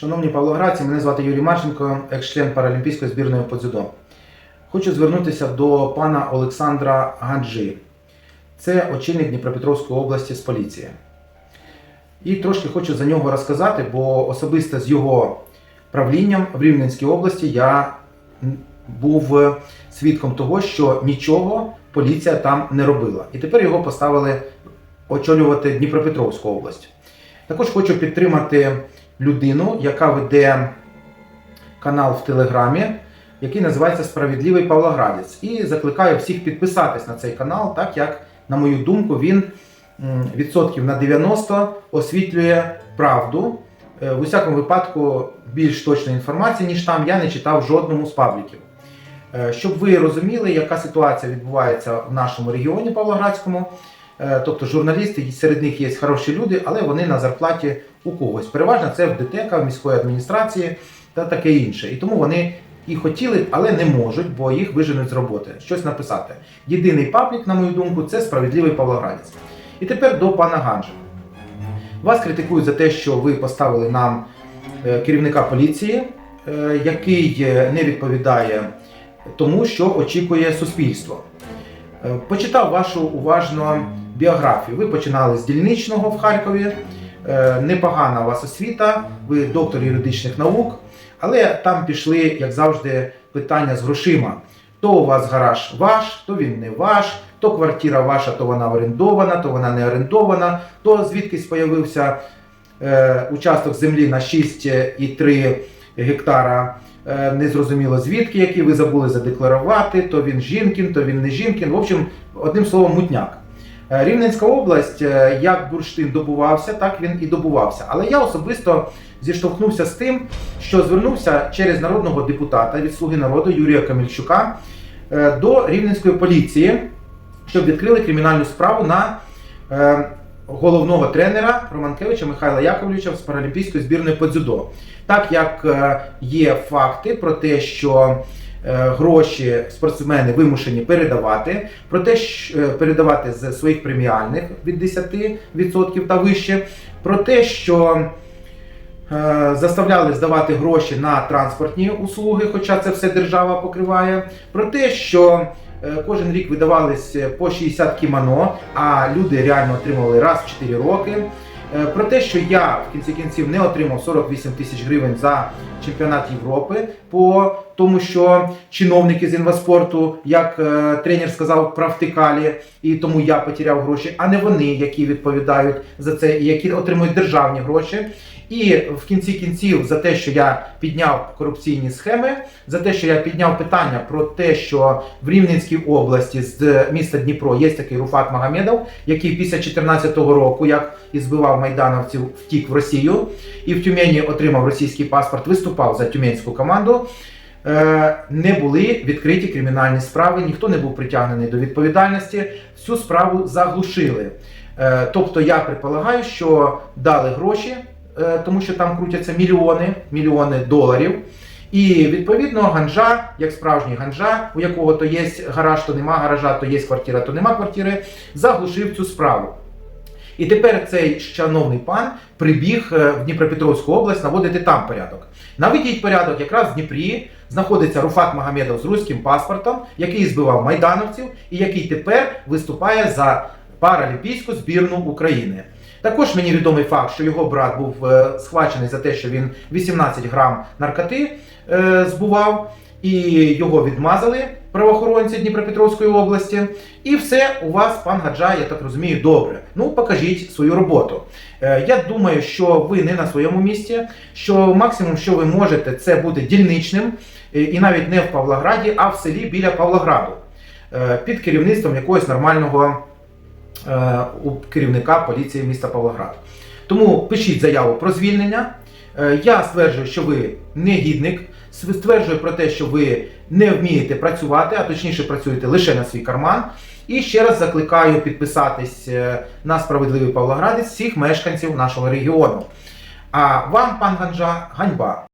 Шановні павлоградці, мене звати Юрій Марченко, екс-член Паралімпійської збірної по дзюдо. Хочу звернутися до пана Олександра Ганджи. Це очільник Дніпропетровської області з поліції. І трошки хочу за нього розказати, бо особисто з його правлінням в Рівненській області я був свідком того, що нічого поліція там не робила. І тепер його поставили очолювати Дніпропетровську область. Також хочу підтримати людину, яка веде канал в Телеграмі, який називається Справедливий Павлоградець. І закликаю всіх підписатись на цей канал, так як, на мою думку, він відсотків на 90 освітлює правду. Е, В усякому випадку більш точної інформації, ніж там, я не читав жодному з пабліків. Е, Щоб ви розуміли, яка ситуація відбувається в нашому регіоні Павлоградському. Е, Тобто журналісти, серед них є хороші люди, але вони на зарплаті у когось. Переважно це в ДТК, в міської адміністрації та таке інше. І тому вони і хотіли, але не можуть, бо їх виженуть з роботи. Щось написати. Єдиний паблік, на мою думку, це справедливий Павлоградець. І тепер до пана Ганжа. Вас критикують за те, що ви поставили нам е, керівника поліції, е, який не відповідає тому, що очікує суспільство. Почитав вашу уважно біографію. Ви починали з дільничного в Харкові. Е, Непогана у вас освіта, ви доктор юридичних наук, але там пішли, як завжди, питання з грошима. То у вас гараж ваш, то він не ваш, то квартира ваша, то вона орендована, то вона не орендована, то звідкись появився е, участок землі на 6,3 гектара. Е, Незрозуміло звідки, який ви забули задекларувати, то він жінкін, то він не жінкін. В общем, одним словом, мутняк. Е, Рівненська область, е, як бурштин добувався, так він і добувався. Але я особисто зіштовхнувся з тим, що звернувся через народного депутата від Слуги народу Юрія Камільчука е, до рівненської поліції, щоб відкрили кримінальну справу на головного тренера Романкевича Михайла Яковлевича з паралімпійської збірної по дзюдо. Так як є факти про те, що гроші спортсмени вимушені передавати, про те, що е, передавати з своїх преміальних від 10% та вище, про те, що е, заставляли здавати гроші на транспортні услуги, хоча це все держава покриває, про те, що е, кожен рік видавались по 60 кімоно, а люди реально отримували раз в 4 роки. Е, Про те, що я в кінці кінців не отримав 48 тисяч гривень за чемпіонат Європи, по тому що чиновники з інваспорту, як е, тренер сказав, провтикалі, і тому я потеряв гроші, а не вони, які відповідають за це і які отримують державні гроші. І в кінці кінців за те, що я підняв корупційні схеми, за те, що я підняв питання про те, що в Рівненській області з міста Дніпро є такий Руфат Магомедов, який після 2014 року, як і збивав майдановців, втік в Росію і в Тюмені отримав російський паспорт, виступав за тюменську команду. Е, Не були відкриті кримінальні справи, ніхто не був притягнений до відповідальності. Всю справу заглушили. Е, Тобто я предполагаю, що дали гроші, е, тому що там крутяться мільйони, мільйони доларів. І відповідно ганжа, як справжній ганжа, у якого то є гараж, то нема гаража, то є квартира, то нема квартири, заглушив цю справу. І тепер цей шановний пан прибіг е, в Дніпропетровську область наводити там порядок. Наведіть порядок, якраз в Дніпрі знаходиться Руфат Магомедов з руським паспортом, який збивав майдановців і який тепер виступає за паралімпійську збірну України. Також мені відомий факт, що його брат був е, схвачений за те, що він 18 грам наркоти е, збував, і його відмазали правоохоронці Дніпропетровської області. І все у вас, пан Гаджа, я так розумію, добре. Ну, покажіть свою роботу. Е, Я думаю, що ви не на своєму місці, що максимум, що ви можете, це бути дільничним, е, і навіть не в Павлограді, а в селі біля Павлограду, е, під керівництвом якогось нормального керівника поліції міста Павлоград. Тому пишіть заяву про звільнення. Е, Я стверджую, що ви негідник, стверджую про те, що ви не вмієте працювати, а точніше працюєте лише на свій карман. І ще раз закликаю підписатись е, на справедливий Павлоградець всіх мешканців нашого регіону. А вам, пан Ганжа, ганьба.